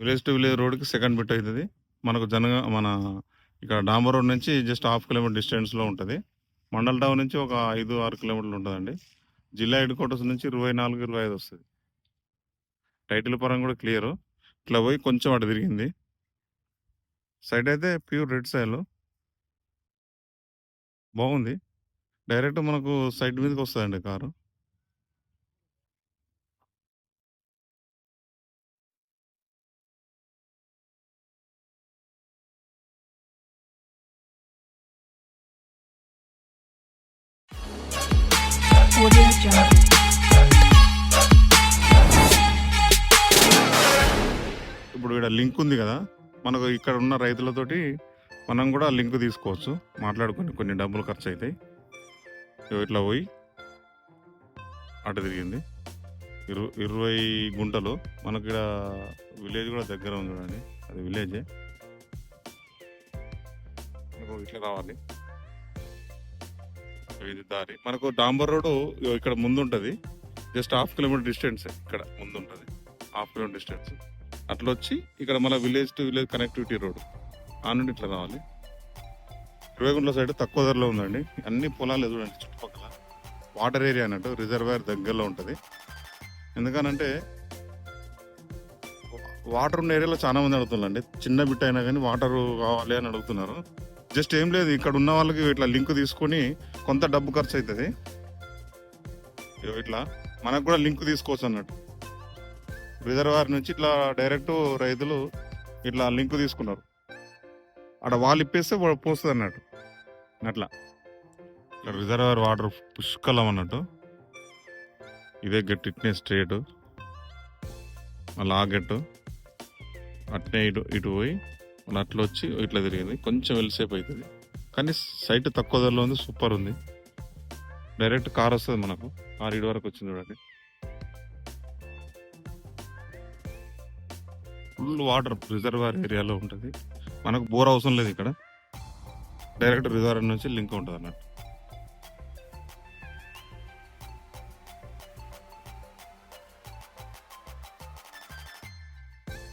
Village to village రోడ్కి second bit అవుతుంది. మనకు జనగా మన ఇక్కడ డాంబర్ రోడ్ నుంచి జస్ట్ హాఫ్ కిలోమీటర్ డిస్టెన్స్లో ఉంటుంది. మండల్ టౌన్ నుంచి ఒక ఐదు ఆరు కిలోమీటర్లు ఉంటుందండి. జిల్లా హెడ్ క్వార్టర్స్ నుంచి ఇరవై నాలుగు ఇరవై ఐదు వస్తుంది. టైటిల్ పరంగా కూడా క్లియర్. ఇట్లా పోయి కొంచెం అటు తిరిగింది. సైడ్ అయితే ప్యూర్ రెడ్ సైల్ బాగుంది. డైరెక్ట్ మనకు సైడ్ మీదకి వస్తుందండి కారు. ఇప్పుడు ఇక్కడ లింక్ ఉంది కదా. మనకు ఇక్కడ ఉన్న రైతులతోటి మనం కూడా లింక్ తీసుకోవచ్చు. మాట్లాడుకొని కొన్ని డబ్బులు ఖర్చు అవుతాయి ఇట్లా పోయి అటు తిరిగింది. ఇరు ఇరవై గుంటలు. మనకి ఇక్కడ విలేజ్ కూడా దగ్గర ఉంది చూడండి అది విలేజే. ఇట్లా రావాలి. ఇది దారి. మనకు డాంబర్ రోడ్ ఇక్కడ ముందు ఉంటుంది జస్ట్ హాఫ్ కిలోమీటర్ డిస్టెన్స్ ఇక్కడ ముందు ఉంటుంది హాఫ్ కిలోమీటర్ డిస్టెన్స్. అట్లా వచ్చి ఇక్కడ మన village to village connectivity road ఆ నుండి ఇట్లా రావాలి. ఇరవైగుంట్ల సైడ్ తక్కువ ధరలో ఉందండి. అన్ని పొలాలు చూడండి చుట్టుపక్కల. వాటర్ ఏరియా అన్నట్టు రిజర్వాయర్ దగ్గరలో ఉంటుంది. ఎందుకనంటే వాటర్ ఉన్న ఏరియాలో చాలా మంది అడుగుతున్నారండి. చిన్న బిట్ అయినా కానీ వాటర్ కావాలి అని అడుగుతున్నారు. జస్ట్ ఏం లేదు ఇక్కడ ఉన్న వాళ్ళకి ఇట్లా లింక్ తీసుకొని కొంత డబ్బు ఖర్చు అవుతుంది ఇగో ఇట్లా మనకు కూడా లింక్ తీసుకోవచ్చు అన్నట్టు. రిజర్వాయర్ నుంచి ఇట్లా డైరెక్ట్ రైతులు ఇట్లా లింక్ తీసుకున్నారు. అక్కడ వాళ్ళు ఇప్పేస్తే పోస్తుంది అన్నట్టు. అట్లా. ఇట్లా రిజర్వాయర్ వాటర్ పుష్కలం అన్నట్టు. ఇదే గట్టు ఇట్నే స్ట్రేట్. మళ్ళీ ఆ గట్టు. అట్నే ఇటు ఇటు పోయి అట్లా వచ్చి ఇట్లా తిరిగింది. కొంచెం వెళ్ళిసేపు అవుతుంది కానీ సైట్ తక్కువ ధరలో ఉంది సూపర్ ఉంది. డైరెక్ట్ కార్ వస్తుంది మనకు. కార్ ఇటు వరకు వచ్చింది చూడండి. ఫుల్ వాటర్ రిజర్వాయర్ ఏరియాలో ఉంటుంది. మనకు బోర్ అవసరం లేదు ఇక్కడ. డైరెక్ట్ రిజర్వాయర్ నుంచి లింక్ ఉంటుంది అన్నట్టు